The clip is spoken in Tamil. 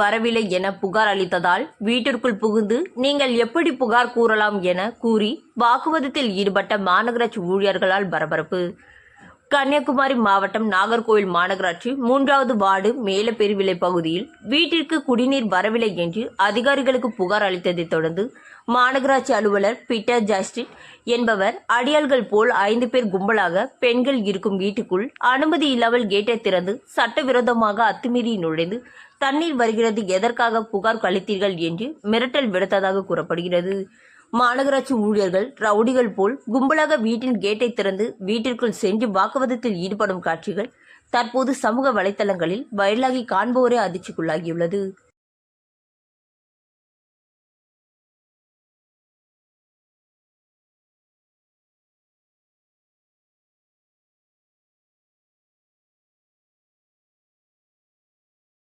வரவில்லை என புகார் அளித்ததால் வீட்டிற்குள் புகுந்து நீங்கள் எப்படி புகார் கூறலாம் என கூறி வாக்குவாதத்தில் ஈடுபட்ட மாநகராட்சி ஊழியர்களால் பரபரப்பு. கன்னியாகுமரி மாவட்டம் நாகர்கோவில் மாநகராட்சி மூன்றாவது வார்டு மேலப்பெருவிலை பகுதியில் வீட்டிற்கு குடிநீர் வரவில்லை என்று அதிகாரிகளுக்கு புகார் அளித்ததைத் தொடர்ந்து மாநகராட்சி அலுவலர் பீட்டர் ஜஸ்டின் என்பவர் அடியாள்கள் போல் ஐந்து பேர் கும்பலாக பெண்கள் இருக்கும் வீட்டுக்குள் அனுமதி இல்லாமல் கேட்டை திறந்து சட்டவிரோதமாக அத்துமீறி நுழைந்து தண்ணீர் வருகிறது எதற்காக புகார் அளித்தீர்கள் என்று மிரட்டல் விடுத்ததாக கூறப்படுகிறது. மாநகராட்சி ஊழியர்கள் ரவுடிகள் போல் கும்பலாக வீட்டின் கேட்டை திறந்து வீட்டிற்குள் சென்று வாக்குவாதத்தில் ஈடுபடும் காட்சிகள் தற்போது சமூக வலைத்தளங்களில் வைரலாகி காண்போரே அதிர்ச்சிக்குள்ளாகியுள்ளது.